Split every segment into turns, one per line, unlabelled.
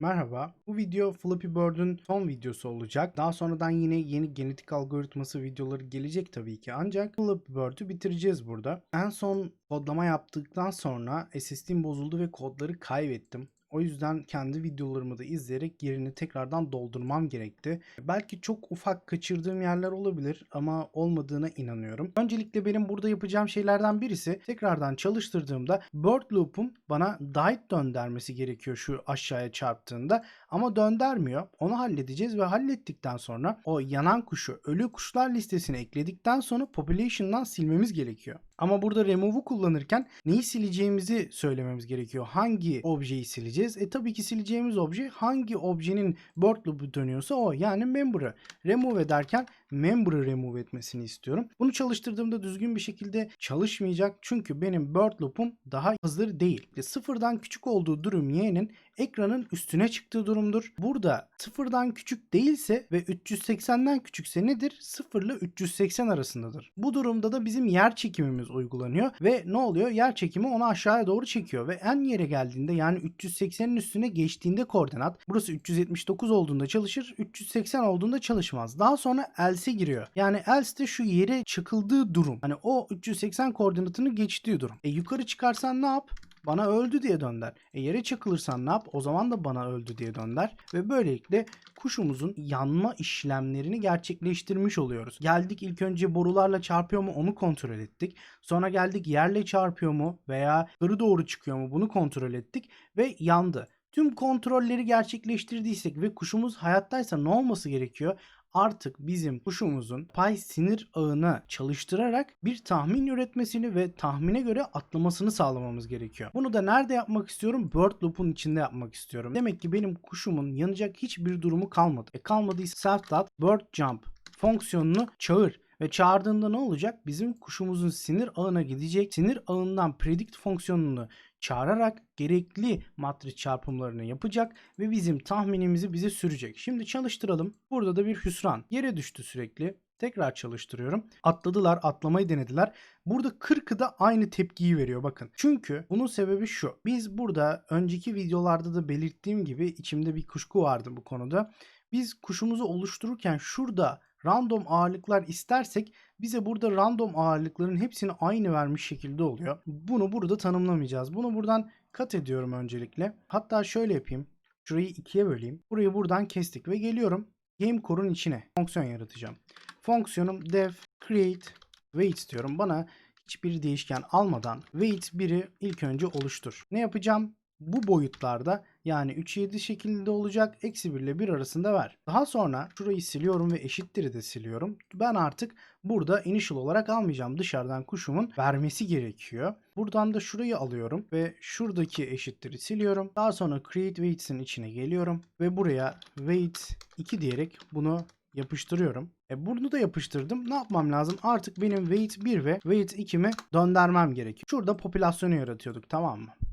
Merhaba. Bu video Flappy Bird'ün son videosu olacak. Daha sonradan yine yeni genetik algoritması videoları gelecek tabii ki. Ancak Flappy Bird'ü bitireceğiz burada. En son kodlama yaptıktan sonra SSD'm bozuldu ve kodları kaybettim. O yüzden kendi videolarımı da izleyerek yerini tekrardan doldurmam gerekti. Belki çok ufak kaçırdığım yerler olabilir ama olmadığına inanıyorum. Öncelikle benim burada yapacağım şeylerden birisi tekrardan çalıştırdığımda bird loop'um bana diet döndermesi gerekiyor şu aşağıya çarptığında ama döndermiyor. Onu halledeceğiz ve hallettikten sonra o yanan kuşu ölü kuşlar listesine ekledikten sonra population'dan silmemiz gerekiyor. Ama burada remove'u kullanırken neyi sileceğimizi söylememiz gerekiyor. Hangi objeyi sileceğiz? E tabii ki sileceğimiz obje hangi objenin bird loop'u dönüyorsa o yani member'ı. Remove ederken member'ı remove etmesini istiyorum. Bunu çalıştırdığımda düzgün bir şekilde çalışmayacak. Çünkü benim bird loop'um daha hazır değil. E, sıfırdan küçük olduğu durum y'nin ekranın üstüne çıktığı durumdur. Burada sıfırdan küçük değilse ve 380'den küçükse nedir? 0 ile 380 arasındadır. Bu durumda da bizim yer çekimimiz uygulanıyor ve ne oluyor? Yer çekimi onu aşağıya doğru çekiyor ve en yere geldiğinde yani 380'in üstüne geçtiğinde koordinat burası 379 olduğunda çalışır, 380 olduğunda çalışmaz. Daha sonra else'e giriyor. Yani else de şu yere çıkıldığı durum. Hani o 380 koordinatını geçtiği durum. E yukarı çıkarsan ne yap? Bana öldü diye dönder. E yere çakılırsan ne yap? O zaman da bana öldü diye dönder. Ve böylelikle kuşumuzun yanma işlemlerini gerçekleştirmiş oluyoruz. Geldik ilk önce borularla çarpıyor mu onu kontrol ettik. Sonra geldik yerle çarpıyor mu veya yukarı doğru çıkıyor mu bunu kontrol ettik ve yandı. Tüm kontrolleri gerçekleştirdiysek ve kuşumuz hayattaysa ne olması gerekiyor? Artık bizim kuşumuzun pay sinir ağını çalıştırarak bir tahmin üretmesini ve tahmine göre atlamasını sağlamamız gerekiyor. Bunu da nerede yapmak istiyorum? Bird loop'un içinde yapmak istiyorum. Demek ki benim kuşumun yanacak hiçbir durumu kalmadı. E kalmadıysa self bird jump fonksiyonunu çağır. Ve çağırdığında ne olacak? Bizim kuşumuzun sinir ağına gidecek. Sinir ağından predict fonksiyonunu çağırarak gerekli matris çarpımlarını yapacak ve bizim tahminimizi bize sürecek. Şimdi çalıştıralım. Burada da bir hüsran. Yere düştü sürekli. Tekrar çalıştırıyorum. Atladılar, atlamayı denediler. Burada 40'ı da aynı tepkiyi veriyor bakın. Çünkü bunun sebebi şu. Biz burada önceki videolarda da belirttiğim gibi içimde bir kuşku vardı bu konuda. Biz kuşumuzu oluştururken şurada random ağırlıklar istersek bize burada random ağırlıkların hepsini aynı vermiş şekilde oluyor. Bunu burada tanımlamayacağız. Bunu buradan kat ediyorum öncelikle. Hatta şöyle yapayım. Şurayı ikiye böleyim. Burayı buradan kestik ve geliyorum. Game core'un içine fonksiyon yaratacağım. Fonksiyonum def create weight diyorum. Bana hiçbir değişken almadan weight 1'i ilk önce oluştur. Ne yapacağım? Bu boyutlarda yani 3 7 şeklinde olacak. Eksi 1 ile 1 arasında ver. Daha sonra şurayı siliyorum ve eşittir'i de siliyorum. Ben artık burada initial olarak almayacağım. Dışarıdan kuşumun vermesi gerekiyor. Buradan da şurayı alıyorum ve şuradaki eşittir'i siliyorum. Daha sonra create weights'in içine geliyorum ve buraya weight 2 diyerek bunu yapıştırıyorum. E bunu da yapıştırdım. Ne yapmam lazım? Artık benim weight 1 ve weight 2'mi döndürmem gerekiyor. Şurada popülasyonu yaratıyorduk tamam mı?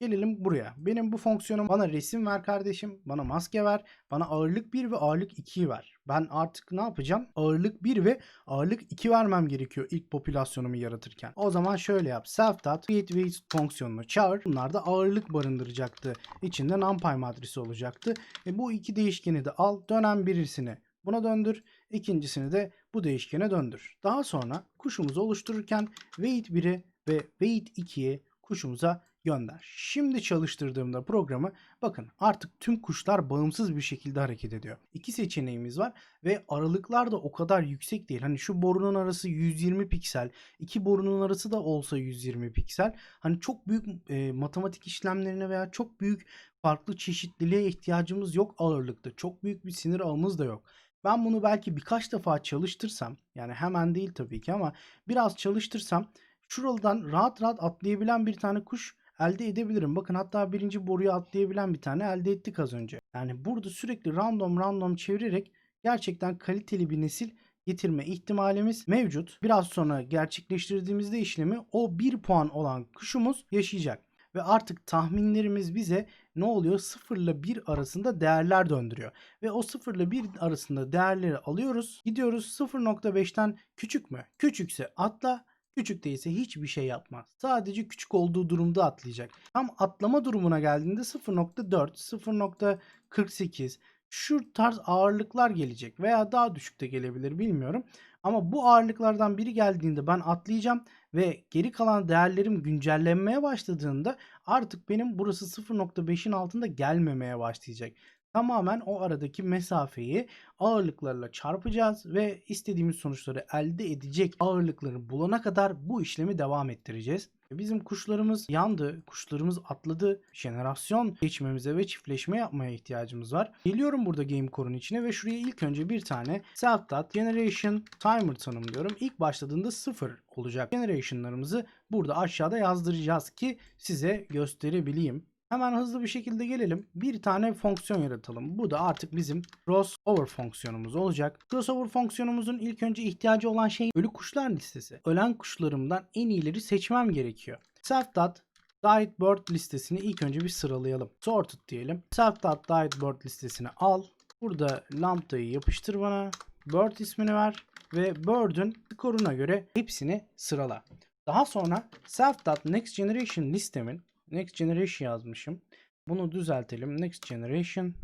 Gelelim buraya. Benim bu fonksiyonum bana resim ver kardeşim. Bana maske ver. Bana ağırlık 1 ve ağırlık 2'yi ver. Ben artık ne yapacağım? Ağırlık 1 ve ağırlık 2 vermem gerekiyor ilk popülasyonumu yaratırken. O zaman şöyle yap. Self dot create weight fonksiyonunu çağır. Bunlar da ağırlık barındıracaktı. İçinde numpy matrisi olacaktı. E bu iki değişkeni de al. Dönen birisini buna döndür. İkincisini de bu değişkene döndür. Daha sonra kuşumuzu oluştururken weight 1'i ve weight 2'yi kuşumuza gönder. Şimdi çalıştırdığımda programı bakın artık tüm kuşlar bağımsız bir şekilde hareket ediyor. İki seçeneğimiz var ve aralıklar da o kadar yüksek değil. Hani şu borunun arası 120 piksel, iki borunun arası da olsa 120 piksel. Hani çok büyük e, matematik işlemlerine veya çok büyük farklı çeşitliliğe ihtiyacımız yok ağırlıkta. Çok büyük bir sinir ağımız da yok. Ben bunu belki birkaç defa çalıştırsam yani hemen değil tabii ki ama biraz çalıştırsam şuradan rahat rahat atlayabilen bir tane kuş elde edebilirim. Bakın hatta birinci boruyu atlayabilen bir tane elde ettik az önce. Yani burada sürekli random random çevirerek gerçekten kaliteli bir nesil getirme ihtimalimiz mevcut. Biraz sonra gerçekleştirdiğimizde işlemi o 1 puan olan kuşumuz yaşayacak. Ve artık tahminlerimiz bize ne oluyor? 0 ile 1 arasında değerler döndürüyor. Ve o 0 ile 1 arasında değerleri alıyoruz. Gidiyoruz 0.5'ten küçük mü? Küçükse atla, Küçük değilse hiçbir şey yapmaz. Sadece küçük olduğu durumda atlayacak. Tam atlama durumuna geldiğinde 0.4, 0.48 şu tarz ağırlıklar gelecek veya daha düşük de gelebilir bilmiyorum. Ama bu ağırlıklardan biri geldiğinde ben atlayacağım ve geri kalan değerlerim güncellenmeye başladığında artık benim burası 0.5'in altında gelmemeye başlayacak. Tamamen o aradaki mesafeyi ağırlıklarla çarpacağız ve istediğimiz sonuçları elde edecek ağırlıkları bulana kadar bu işlemi devam ettireceğiz. Bizim kuşlarımız yandı, kuşlarımız atladı. Jenerasyon geçmemize ve çiftleşme yapmaya ihtiyacımız var. Geliyorum burada Gamecore'un içine ve şuraya ilk önce bir tane self generation timer tanımlıyorum. İlk başladığında 0 olacak. Generation'larımızı burada aşağıda yazdıracağız ki size gösterebileyim. Hemen hızlı bir şekilde gelelim. Bir tane fonksiyon yaratalım. Bu da artık bizim crossover fonksiyonumuz olacak. Crossover fonksiyonumuzun ilk önce ihtiyacı olan şey ölü kuşlar listesi. Ölen kuşlarımdan en iyileri seçmem gerekiyor. Self dot died bird listesini ilk önce bir sıralayalım. Sorted diyelim. Self dot died bird listesini al. Burada lambda'yı yapıştır bana. Bird ismini ver ve bird'ün skoruna göre hepsini sırala. Daha sonra self dot next generation listemin Next Generation yazmışım. Bunu düzeltelim. Next Generation.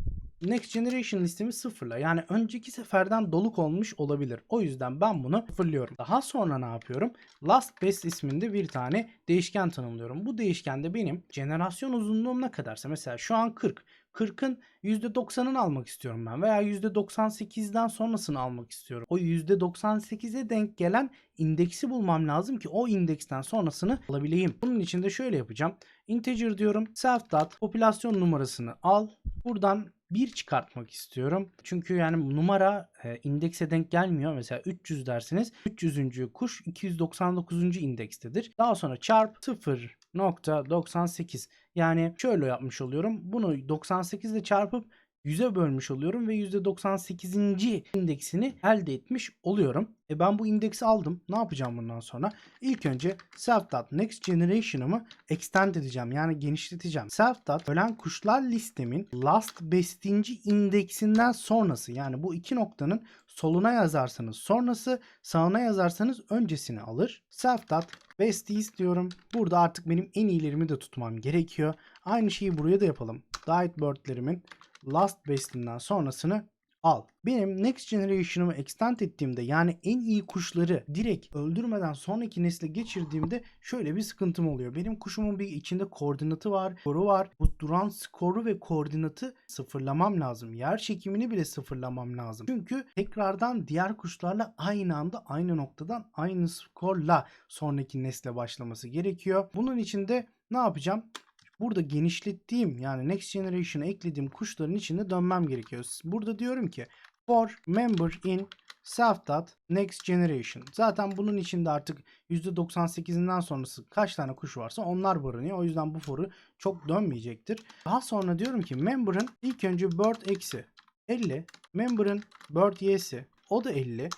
Next Generation listemi sıfırla. Yani önceki seferden doluk olmuş olabilir. O yüzden ben bunu sıfırlıyorum. Daha sonra ne yapıyorum? Last Best isminde bir tane değişken tanımlıyorum. Bu değişkende benim jenerasyon uzunluğum ne kadarsa. Mesela şu an 40. 40'ın %90'ını almak istiyorum ben veya %98'den sonrasını almak istiyorum. O %98'e denk gelen indeksi bulmam lazım ki o indeksten sonrasını alabileyim. Bunun için de şöyle yapacağım. Integer diyorum. Self dot popülasyon numarasını al. Buradan 1 çıkartmak istiyorum. Çünkü yani numara e, indekse denk gelmiyor. Mesela 300 dersiniz. 300. kuş 299. indekstedir. Daha sonra çarp 0.98 yani şöyle yapmış oluyorum. Bunu 98 ile çarpıp 100'e bölmüş oluyorum ve %98. indeksini elde etmiş oluyorum. E ben bu indeksi aldım. Ne yapacağım bundan sonra? İlk önce self.next generation'ımı extend edeceğim. Yani genişleteceğim. Self. ölen kuşlar listemin last bestinci indeksinden sonrası. Yani bu iki noktanın soluna yazarsanız sonrası, sağına yazarsanız öncesini alır. Self. besties diyorum. Burada artık benim en iyilerimi de tutmam gerekiyor. Aynı şeyi buraya da yapalım. Diet bird'lerimin last best'inden sonrasını al. Benim next generation'ımı extend ettiğimde yani en iyi kuşları direkt öldürmeden sonraki nesle geçirdiğimde şöyle bir sıkıntım oluyor. Benim kuşumun bir içinde koordinatı var, skoru var. Bu duran skoru ve koordinatı sıfırlamam lazım. Yer çekimini bile sıfırlamam lazım. Çünkü tekrardan diğer kuşlarla aynı anda aynı noktadan aynı skorla sonraki nesle başlaması gerekiyor. Bunun için de ne yapacağım? Burada genişlettiğim yani Next Generation'a eklediğim kuşların içinde dönmem gerekiyor. Burada diyorum ki for member in self next generation. Zaten bunun içinde artık %98'inden sonrası kaç tane kuş varsa onlar barınıyor. O yüzden bu for'u çok dönmeyecektir. Daha sonra diyorum ki member'ın ilk önce bird eksi 50, member'ın bird y'si o da 50.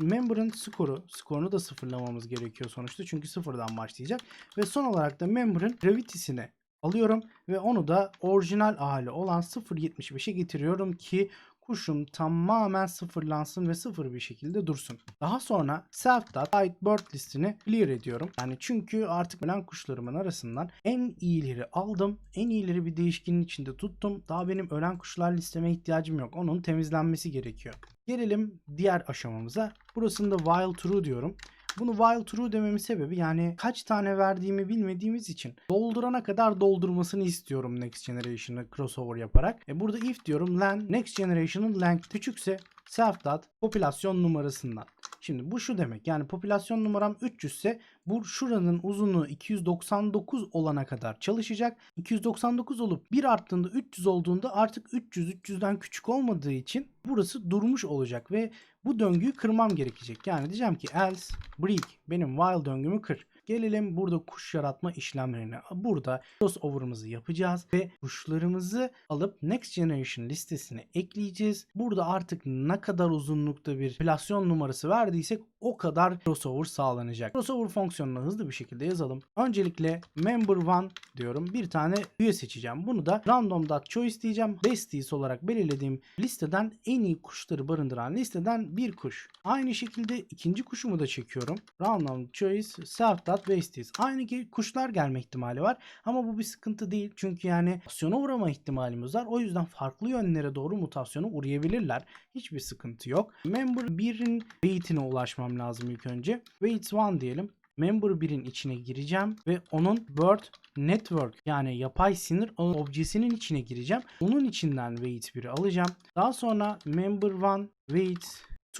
Member'ın skoru, skorunu da sıfırlamamız gerekiyor sonuçta çünkü sıfırdan başlayacak. Ve son olarak da member'ın gravity'sine alıyorum ve onu da orijinal hali olan 0.75'e getiriyorum ki kuşum tamamen sıfırlansın ve sıfır bir şekilde dursun. Daha sonra self.hide bird listini clear ediyorum. Yani çünkü artık ölen kuşlarımın arasından en iyileri aldım. En iyileri bir değişkenin içinde tuttum. Daha benim ölen kuşlar listeme ihtiyacım yok. Onun temizlenmesi gerekiyor. Gelelim diğer aşamamıza. Burasında while true diyorum. Bunu while true dememin sebebi yani kaç tane verdiğimi bilmediğimiz için doldurana kadar doldurmasını istiyorum next generation'ı crossover yaparak. E burada if diyorum len next generation'ın length küçükse self dot popülasyon numarasından. Şimdi bu şu demek yani popülasyon numaram 300 ise bu şuranın uzunluğu 299 olana kadar çalışacak. 299 olup bir arttığında 300 olduğunda artık 300 300'den küçük olmadığı için burası durmuş olacak ve bu döngüyü kırmam gerekecek. Yani diyeceğim ki else break benim while döngümü kır. Gelelim burada kuş yaratma işlemlerine. Burada crossover'ımızı yapacağız ve kuşlarımızı alıp Next Generation listesine ekleyeceğiz. Burada artık ne kadar uzunlukta bir popülasyon numarası verdiysek o kadar crossover sağlanacak. Crossover fonksiyonunu hızlı bir şekilde yazalım. Öncelikle member one diyorum. Bir tane üye seçeceğim. Bunu da random.choice diyeceğim. Besties olarak belirlediğim listeden en iyi kuşları barındıran listeden bir kuş. Aynı şekilde ikinci kuşumu da çekiyorum. Random choice self.besties. Aynı ki kuşlar gelme ihtimali var. Ama bu bir sıkıntı değil. Çünkü yani mutasyona uğrama ihtimalimiz var. O yüzden farklı yönlere doğru mutasyona uğrayabilirler. Hiçbir sıkıntı yok. Member 1'in weight'ine ulaşmam lazım ilk önce. Weight 1 diyelim. Member 1'in içine gireceğim ve onun Word Network yani yapay sinir objesinin içine gireceğim. Onun içinden weight 1'i alacağım. Daha sonra Member 1 weight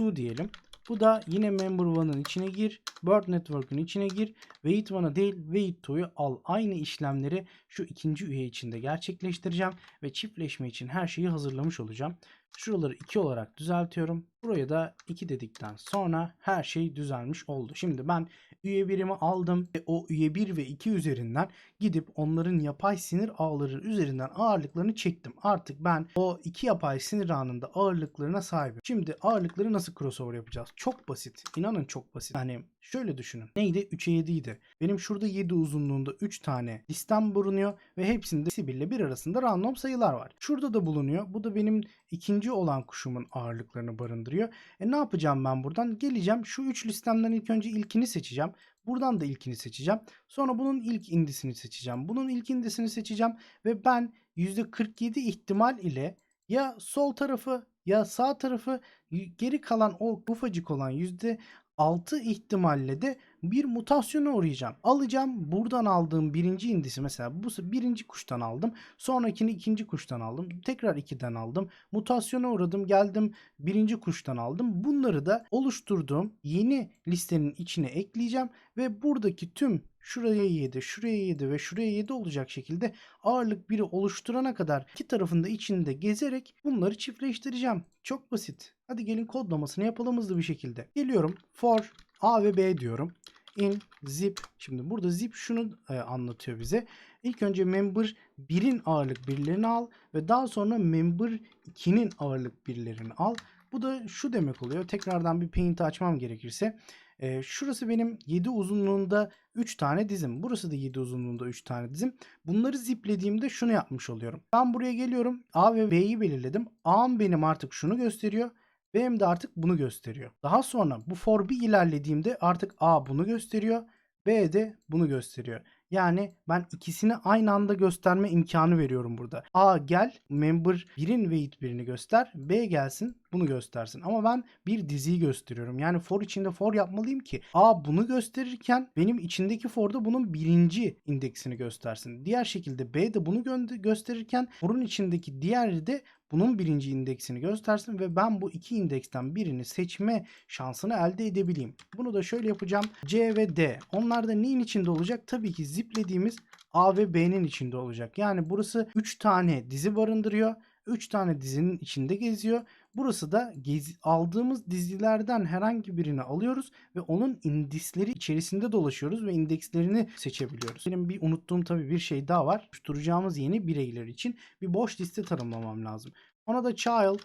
2 diyelim. Bu da yine Member 1'ın içine gir. Word Network'ün içine gir. Weight 1'ı değil Weight 2'yu al. Aynı işlemleri şu ikinci üye içinde gerçekleştireceğim. Ve çiftleşme için her şeyi hazırlamış olacağım. Şuraları 2 olarak düzeltiyorum. Buraya da 2 dedikten sonra her şey düzelmiş oldu. Şimdi ben üye birimi aldım ve o üye 1 ve 2 üzerinden gidip onların yapay sinir ağları üzerinden ağırlıklarını çektim. Artık ben o iki yapay sinir ağında ağırlıklarına sahibim. Şimdi ağırlıkları nasıl crossover yapacağız? Çok basit. İnanın çok basit. Yani şöyle düşünün. Neydi? 3'e 7 idi. Benim şurada 7 uzunluğunda 3 tane listem bulunuyor ve hepsinde Sibil ile 1 arasında random sayılar var. Şurada da bulunuyor. Bu da benim ikinci olan kuşumun ağırlıklarını barındırıyor. E ne yapacağım ben buradan? Geleceğim şu 3 listemden ilk önce ilkini seçeceğim. Buradan da ilkini seçeceğim. Sonra bunun ilk indisini seçeceğim. Bunun ilk indisini seçeceğim ve ben %47 ihtimal ile ya sol tarafı ya sağ tarafı geri kalan o ufacık olan yüzde 6 ihtimalle de bir mutasyona uğrayacağım. Alacağım buradan aldığım birinci indisi mesela bu birinci kuştan aldım. Sonrakini ikinci kuştan aldım. Tekrar ikiden aldım. Mutasyona uğradım geldim birinci kuştan aldım. Bunları da oluşturduğum yeni listenin içine ekleyeceğim. Ve buradaki tüm şuraya 7, şuraya 7 ve şuraya 7 olacak şekilde ağırlık biri oluşturana kadar iki tarafında içinde gezerek bunları çiftleştireceğim. Çok basit. Hadi gelin kodlamasını yapalım hızlı bir şekilde. Geliyorum for A ve B diyorum. In zip. Şimdi burada zip şunu e, anlatıyor bize. İlk önce member 1'in ağırlık birlerini al ve daha sonra member 2'nin ağırlık birlerini al. Bu da şu demek oluyor. Tekrardan bir paint açmam gerekirse. E, şurası benim 7 uzunluğunda 3 tane dizim. Burası da 7 uzunluğunda 3 tane dizim. Bunları ziplediğimde şunu yapmış oluyorum. Ben buraya geliyorum. A ve B'yi belirledim. A'm benim artık şunu gösteriyor. B'm de artık bunu gösteriyor. Daha sonra bu for bir ilerlediğimde artık A bunu gösteriyor. B de bunu gösteriyor. Yani ben ikisini aynı anda gösterme imkanı veriyorum burada. A gel member 1'in weight birini göster. B gelsin bunu göstersin. Ama ben bir diziyi gösteriyorum. Yani for içinde for yapmalıyım ki A bunu gösterirken benim içindeki for da bunun birinci indeksini göstersin. Diğer şekilde B de bunu gö- gösterirken for'un içindeki diğeri de bunun birinci indeksini göstersin ve ben bu iki indeksten birini seçme şansını elde edebileyim. Bunu da şöyle yapacağım. C ve D. Onlar da neyin içinde olacak? Tabii ki ziplediğimiz A ve B'nin içinde olacak. Yani burası 3 tane dizi barındırıyor. 3 tane dizinin içinde geziyor. Burası da gezi, aldığımız dizilerden herhangi birini alıyoruz ve onun indisleri içerisinde dolaşıyoruz ve indekslerini seçebiliyoruz. Benim bir unuttuğum tabii bir şey daha var. Oluşturacağımız yeni bireyler için bir boş liste tanımlamam lazım. Ona da child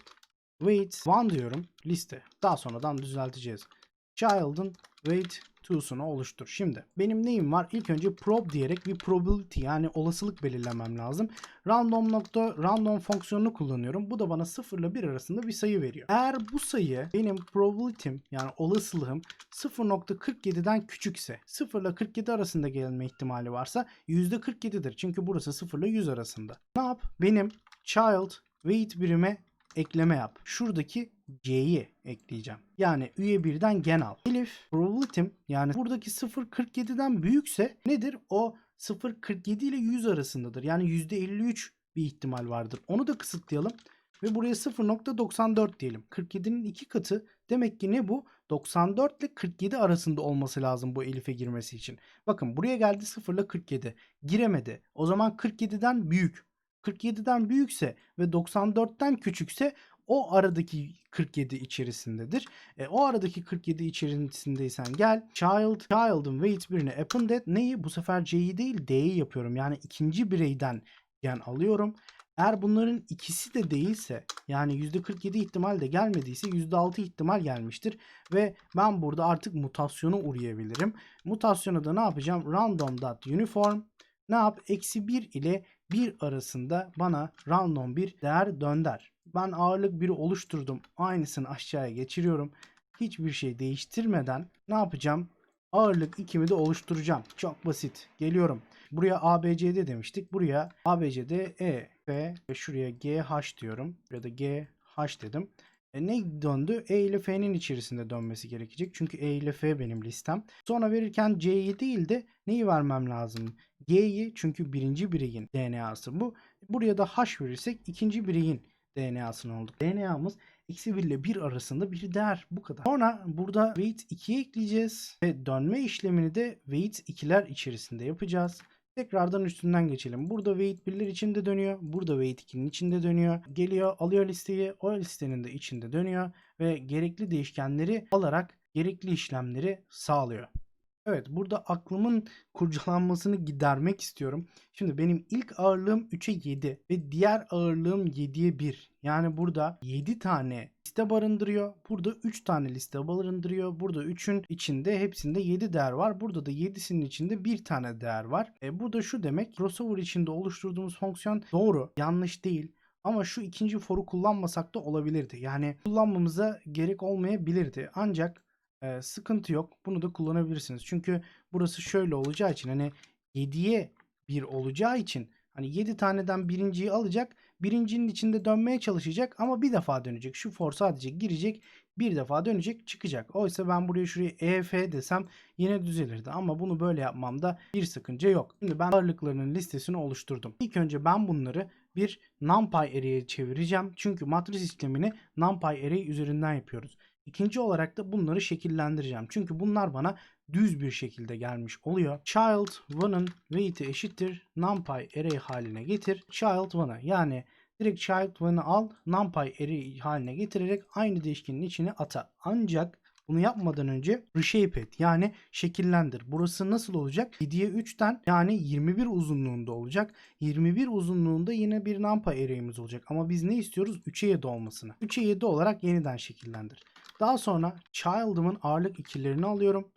weight 1 diyorum liste. Daha sonradan düzelteceğiz. Child'ın weight 2'sunu oluştur. Şimdi benim neyim var? İlk önce prob diyerek bir probability yani olasılık belirlemem lazım. Random nokta random fonksiyonunu kullanıyorum. Bu da bana 0 ile 1 arasında bir sayı veriyor. Eğer bu sayı benim probability'm yani olasılığım 0.47'den küçükse 0 ile 47 arasında gelme ihtimali varsa %47'dir. Çünkü burası 0 ile 100 arasında. Ne yap? Benim child weight birime ekleme yap. Şuradaki C'yi ekleyeceğim. Yani üye birden gen al. Elif probability'm yani buradaki 0.47'den büyükse nedir? O 0.47 ile 100 arasındadır. Yani %53 bir ihtimal vardır. Onu da kısıtlayalım. Ve buraya 0.94 diyelim. 47'nin iki katı demek ki ne bu? 94 ile 47 arasında olması lazım bu Elif'e girmesi için. Bakın buraya geldi 0 ile 47. Giremedi. O zaman 47'den büyük. 47'den büyükse ve 94'ten küçükse o aradaki 47 içerisindedir. E, o aradaki 47 içerisindeysen gel child, child'ın weight birine appended neyi? Bu sefer C'yi değil D'yi yapıyorum. Yani ikinci bireyden yani alıyorum. Eğer bunların ikisi de değilse yani %47 ihtimal de gelmediyse %6 ihtimal gelmiştir. Ve ben burada artık mutasyona uğrayabilirim. Mutasyona da ne yapacağım? Random.uniform ne yap? Eksi 1 ile 1 arasında bana random bir değer dönder. Ben ağırlık 1'i oluşturdum. Aynısını aşağıya geçiriyorum. Hiçbir şey değiştirmeden ne yapacağım? Ağırlık 2'mi de oluşturacağım. Çok basit. Geliyorum. Buraya ABCD demiştik. Buraya ABCD E, F ve şuraya GH diyorum. Ya da GH dedim. E ne döndü? E ile F'nin içerisinde dönmesi gerekecek. Çünkü E ile F benim listem. Sonra verirken C'yi değil de neyi vermem lazım? G'yi çünkü birinci bireyin DNA'sı bu. Buraya da H verirsek ikinci bireyin DNA'sını olduk. DNA'mız eksi 1 ile 1 arasında bir değer. Bu kadar. Sonra burada weight 2'ye ekleyeceğiz. Ve dönme işlemini de weight 2'ler içerisinde yapacağız. Tekrardan üstünden geçelim. Burada weight 1'ler içinde dönüyor. Burada weight 2'nin içinde dönüyor. Geliyor alıyor listeyi. O listenin de içinde dönüyor. Ve gerekli değişkenleri alarak gerekli işlemleri sağlıyor. Evet burada aklımın kurcalanmasını gidermek istiyorum. Şimdi benim ilk ağırlığım 3'e 7 ve diğer ağırlığım 7'ye 1. Yani burada 7 tane liste barındırıyor. Burada 3 tane liste barındırıyor. Burada 3'ün içinde hepsinde 7 değer var. Burada da 7'sinin içinde 1 tane değer var. E burada şu demek crossover içinde oluşturduğumuz fonksiyon doğru, yanlış değil. Ama şu ikinci for'u kullanmasak da olabilirdi. Yani kullanmamıza gerek olmayabilirdi. Ancak e, sıkıntı yok. Bunu da kullanabilirsiniz. Çünkü burası şöyle olacağı için hani 7'ye 1 olacağı için hani 7 taneden birinciyi alacak. Birincinin içinde dönmeye çalışacak ama bir defa dönecek. Şu for sadece girecek. Bir defa dönecek çıkacak. Oysa ben buraya şuraya EF desem yine düzelirdi. Ama bunu böyle yapmamda bir sıkıntı yok. Şimdi ben ağırlıklarının listesini oluşturdum. İlk önce ben bunları bir NumPy array'e çevireceğim. Çünkü matris işlemini NumPy array üzerinden yapıyoruz. İkinci olarak da bunları şekillendireceğim. Çünkü bunlar bana düz bir şekilde gelmiş oluyor. Child 1'ın weight'i eşittir numpy array haline getir. Child 1'a yani direkt child 1'ı al numpy array haline getirerek aynı değişkenin içine ata. Ancak bunu yapmadan önce reshape et yani şekillendir. Burası nasıl olacak? 7'ye 3'ten yani 21 uzunluğunda olacak. 21 uzunluğunda yine bir numpy array'imiz olacak. Ama biz ne istiyoruz? 3'e 7 olmasını. 3'e 7 olarak yeniden şekillendir. Daha sonra child'ımın ağırlık ikilerini alıyorum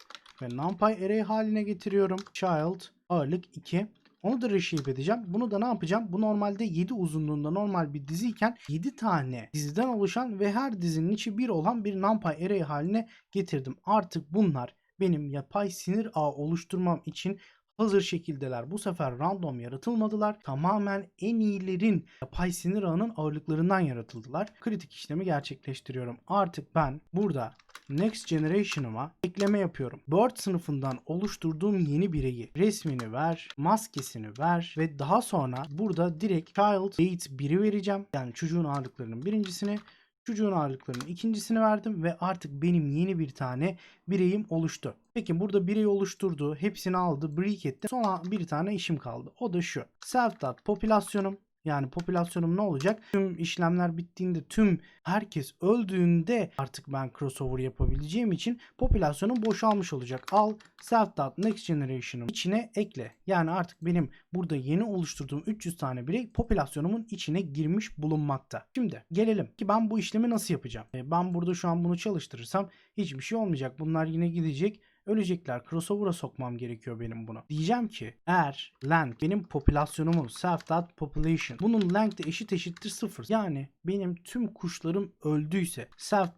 ve numpy array haline getiriyorum. Child ağırlık 2. Onu da reshape edeceğim. Bunu da ne yapacağım? Bu normalde 7 uzunluğunda normal bir diziyken 7 tane diziden oluşan ve her dizinin içi 1 olan bir numpy array haline getirdim. Artık bunlar benim yapay sinir ağı oluşturmam için hazır şekildeler. Bu sefer random yaratılmadılar. Tamamen en iyilerin yapay sinir ağının ağırlıklarından yaratıldılar. Kritik işlemi gerçekleştiriyorum. Artık ben burada Next Generation'ıma ekleme yapıyorum. Bird sınıfından oluşturduğum yeni bireyi resmini ver, maskesini ver ve daha sonra burada direkt Child Weight 1'i vereceğim. Yani çocuğun ağırlıklarının birincisini Çocuğun ağırlıklarının ikincisini verdim ve artık benim yeni bir tane bireyim oluştu. Peki burada birey oluşturdu, hepsini aldı, break etti. Sonra bir tane işim kaldı. O da şu. Self popülasyonum yani popülasyonum ne olacak? Tüm işlemler bittiğinde tüm herkes öldüğünde artık ben crossover yapabileceğim için popülasyonum boşalmış olacak. Al self next generation'ın içine ekle. Yani artık benim burada yeni oluşturduğum 300 tane birey popülasyonumun içine girmiş bulunmakta. Şimdi gelelim ki ben bu işlemi nasıl yapacağım? E, Ben burada şu an bunu çalıştırırsam hiçbir şey olmayacak. Bunlar yine gidecek ölecekler. Crossover'a sokmam gerekiyor benim bunu. Diyeceğim ki eğer length benim popülasyonumun self bunun length'i eşit eşittir 0. Yani benim tüm kuşlarım öldüyse self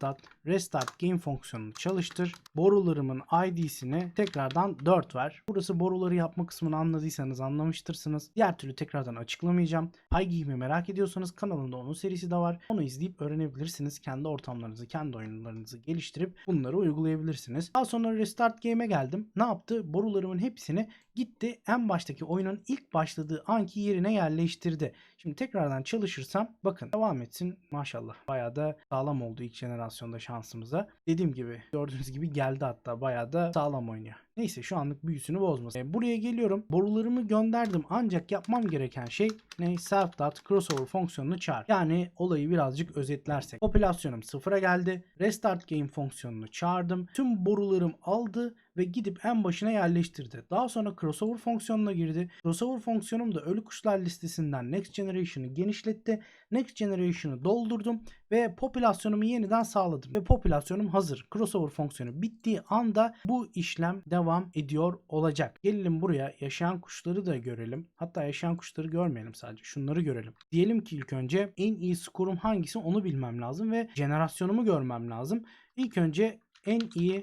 game fonksiyonunu çalıştır. Borularımın ID'sini tekrardan 4 ver. Burası boruları yapma kısmını anladıysanız anlamıştırsınız. Diğer türlü tekrardan açıklamayacağım. PyGame'i merak ediyorsanız kanalımda onun serisi de var. Onu izleyip öğrenebilirsiniz. Kendi ortamlarınızı, kendi oyunlarınızı geliştirip bunları uygulayabilirsiniz. Daha sonra Restart Game'e geldim. Ne yaptı? Borularımın hepsini gitti en baştaki oyunun ilk başladığı anki yerine yerleştirdi. Şimdi tekrardan çalışırsam bakın devam etsin maşallah. Bayağı da sağlam oldu ilk jenerasyonda şansımıza. Dediğim gibi gördüğünüz gibi geldi hatta bayağı da sağlam oynuyor. Neyse şu anlık büyüsünü bozmasın. E, buraya geliyorum. Borularımı gönderdim ancak yapmam gereken şey ne? Self dot crossover fonksiyonunu çağır. Yani olayı birazcık özetlersek. Popülasyonum sıfıra geldi. Restart game fonksiyonunu çağırdım. Tüm borularım aldı ve gidip en başına yerleştirdi. Daha sonra crossover fonksiyonuna girdi. Crossover fonksiyonum da ölü kuşlar listesinden Next Generation'ı genişletti. Next Generation'ı doldurdum ve popülasyonumu yeniden sağladım. Ve popülasyonum hazır. Crossover fonksiyonu bittiği anda bu işlem devam ediyor olacak. Gelelim buraya yaşayan kuşları da görelim. Hatta yaşayan kuşları görmeyelim sadece. Şunları görelim. Diyelim ki ilk önce en iyi skorum hangisi onu bilmem lazım ve jenerasyonumu görmem lazım. İlk önce en iyi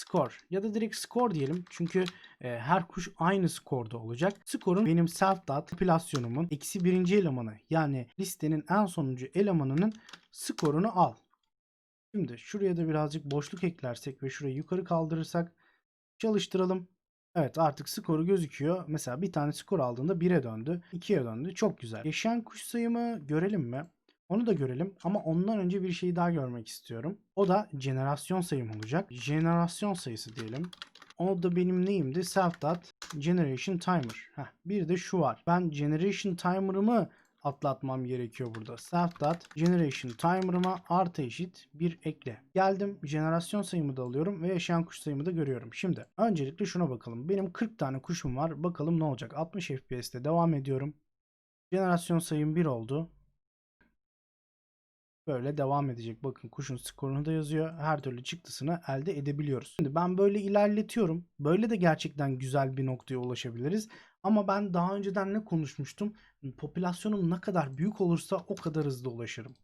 skor ya da direkt skor diyelim. Çünkü e, her kuş aynı skorda olacak. Skorun benim self dot eksi birinci elemanı yani listenin en sonuncu elemanının skorunu al. Şimdi şuraya da birazcık boşluk eklersek ve şurayı yukarı kaldırırsak çalıştıralım. Evet artık skoru gözüküyor. Mesela bir tane skor aldığında 1'e döndü. 2'ye döndü. Çok güzel. Yaşayan kuş sayımı görelim mi? Onu da görelim ama ondan önce bir şeyi daha görmek istiyorum. O da jenerasyon sayım olacak. Jenerasyon sayısı diyelim. O da benim neyimdi? Self dot generation timer. Heh, bir de şu var. Ben generation timer'ımı atlatmam gerekiyor burada. Self dot generation timer'ıma artı eşit bir ekle. Geldim jenerasyon sayımı da alıyorum ve yaşayan kuş sayımı da görüyorum. Şimdi öncelikle şuna bakalım. Benim 40 tane kuşum var. Bakalım ne olacak. 60 FPS'te devam ediyorum. Jenerasyon sayım 1 oldu. Böyle devam edecek. Bakın kuşun skorunu da yazıyor. Her türlü çıktısını elde edebiliyoruz. Şimdi ben böyle ilerletiyorum. Böyle de gerçekten güzel bir noktaya ulaşabiliriz. Ama ben daha önceden ne konuşmuştum? Popülasyonum ne kadar büyük olursa o kadar hızlı ulaşırım.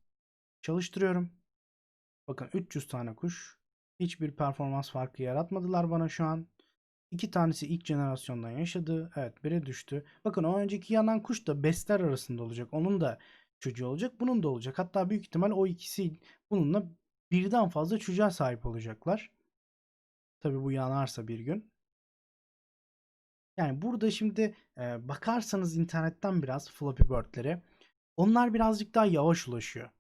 Çalıştırıyorum. Bakın 300 tane kuş. Hiçbir performans farkı yaratmadılar bana şu an. İki tanesi ilk jenerasyondan yaşadı. Evet biri düştü. Bakın o önceki yanan kuş da besler arasında olacak. Onun da çocuğu olacak. Bunun da olacak. Hatta büyük ihtimal o ikisi bununla birden fazla çocuğa sahip olacaklar. Tabi bu yanarsa bir gün. Yani burada şimdi e, bakarsanız internetten biraz Flappy Bird'lere onlar birazcık daha yavaş ulaşıyor.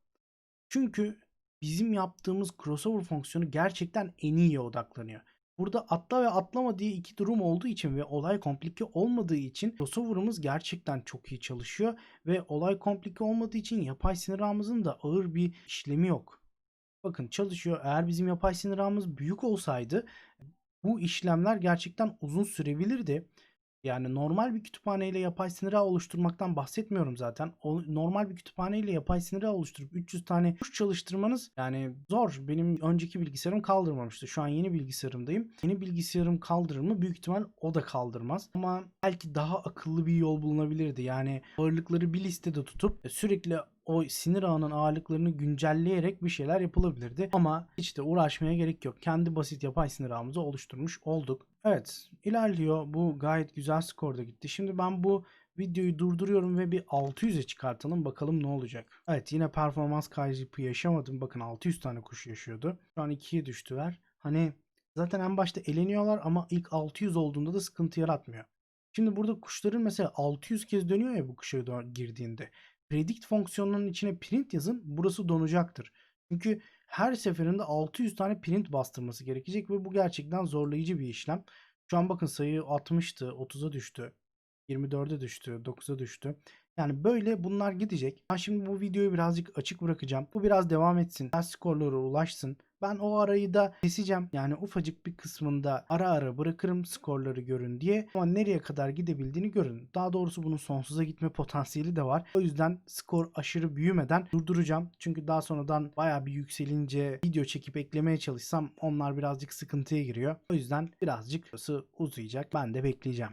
Çünkü bizim yaptığımız crossover fonksiyonu gerçekten en iyiye odaklanıyor. Burada atla ve atlama diye iki durum olduğu için ve olay komplike olmadığı için crossover'ımız gerçekten çok iyi çalışıyor ve olay komplike olmadığı için yapay sinir ağımızın da ağır bir işlemi yok. Bakın çalışıyor. Eğer bizim yapay sinir ağımız büyük olsaydı bu işlemler gerçekten uzun sürebilirdi. Yani normal bir kütüphane ile yapay sinir ağ oluşturmaktan bahsetmiyorum zaten. O, normal bir kütüphane ile yapay sinir ağ oluşturup 300 tane kuş çalıştırmanız yani zor. Benim önceki bilgisayarım kaldırmamıştı. Şu an yeni bilgisayarımdayım. Yeni bilgisayarım kaldırır mı? Büyük ihtimal o da kaldırmaz. Ama belki daha akıllı bir yol bulunabilirdi. Yani ağırlıkları bir listede tutup sürekli o sinir ağının ağırlıklarını güncelleyerek bir şeyler yapılabilirdi. Ama hiç de uğraşmaya gerek yok. Kendi basit yapay sinir ağımızı oluşturmuş olduk. Evet ilerliyor. Bu gayet güzel skorda gitti. Şimdi ben bu videoyu durduruyorum ve bir 600'e çıkartalım. Bakalım ne olacak. Evet yine performans kaybı yaşamadım. Bakın 600 tane kuş yaşıyordu. Şu an 2'ye düştüler. Hani zaten en başta eleniyorlar ama ilk 600 olduğunda da sıkıntı yaratmıyor. Şimdi burada kuşların mesela 600 kez dönüyor ya bu kuşa girdiğinde predict fonksiyonunun içine print yazın burası donacaktır. Çünkü her seferinde 600 tane print bastırması gerekecek ve bu gerçekten zorlayıcı bir işlem. Şu an bakın sayı 60'tı, 30'a düştü, 24'e düştü, 9'a düştü. Yani böyle bunlar gidecek. Ben şimdi bu videoyu birazcık açık bırakacağım. Bu biraz devam etsin. Test skorlara ulaşsın. Ben o arayı da keseceğim. Yani ufacık bir kısmında ara ara bırakırım skorları görün diye. Ama nereye kadar gidebildiğini görün. Daha doğrusu bunun sonsuza gitme potansiyeli de var. O yüzden skor aşırı büyümeden durduracağım. Çünkü daha sonradan baya bir yükselince video çekip eklemeye çalışsam onlar birazcık sıkıntıya giriyor. O yüzden birazcık uzayacak. Ben de bekleyeceğim.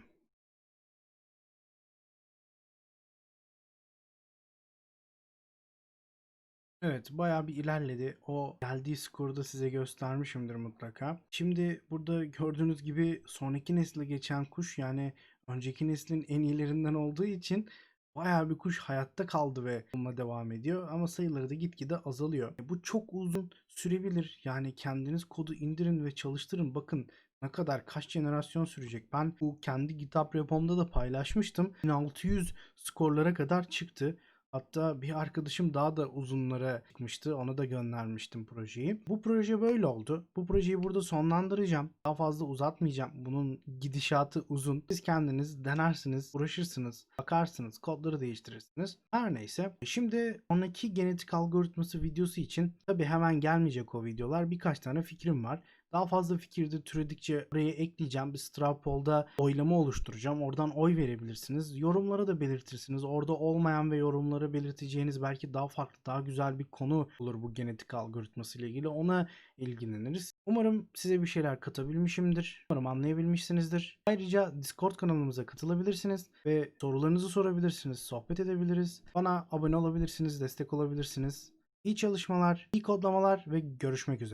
Evet bayağı bir ilerledi. O geldiği skoru da size göstermişimdir mutlaka. Şimdi burada gördüğünüz gibi sonraki nesle geçen kuş yani önceki neslin en iyilerinden olduğu için bayağı bir kuş hayatta kaldı ve onunla devam ediyor. Ama sayıları da gitgide azalıyor. Bu çok uzun sürebilir. Yani kendiniz kodu indirin ve çalıştırın. Bakın ne kadar kaç jenerasyon sürecek? Ben bu kendi GitHub repomda da paylaşmıştım. 1600 skorlara kadar çıktı. Hatta bir arkadaşım daha da uzunlara çıkmıştı. Ona da göndermiştim projeyi. Bu proje böyle oldu. Bu projeyi burada sonlandıracağım. Daha fazla uzatmayacağım. Bunun gidişatı uzun. Siz kendiniz denersiniz, uğraşırsınız, bakarsınız, kodları değiştirirsiniz. Her neyse. Şimdi sonraki genetik algoritması videosu için tabi hemen gelmeyecek o videolar. Birkaç tane fikrim var. Daha fazla fikir de türedikçe oraya ekleyeceğim. Bir straw poll'da oylama oluşturacağım. Oradan oy verebilirsiniz. Yorumlara da belirtirsiniz. Orada olmayan ve yorumlara belirteceğiniz belki daha farklı, daha güzel bir konu olur bu genetik algoritması ile ilgili. Ona ilgileniriz. Umarım size bir şeyler katabilmişimdir. Umarım anlayabilmişsinizdir. Ayrıca Discord kanalımıza katılabilirsiniz ve sorularınızı sorabilirsiniz. Sohbet edebiliriz. Bana abone olabilirsiniz, destek olabilirsiniz. İyi çalışmalar, iyi kodlamalar ve görüşmek üzere.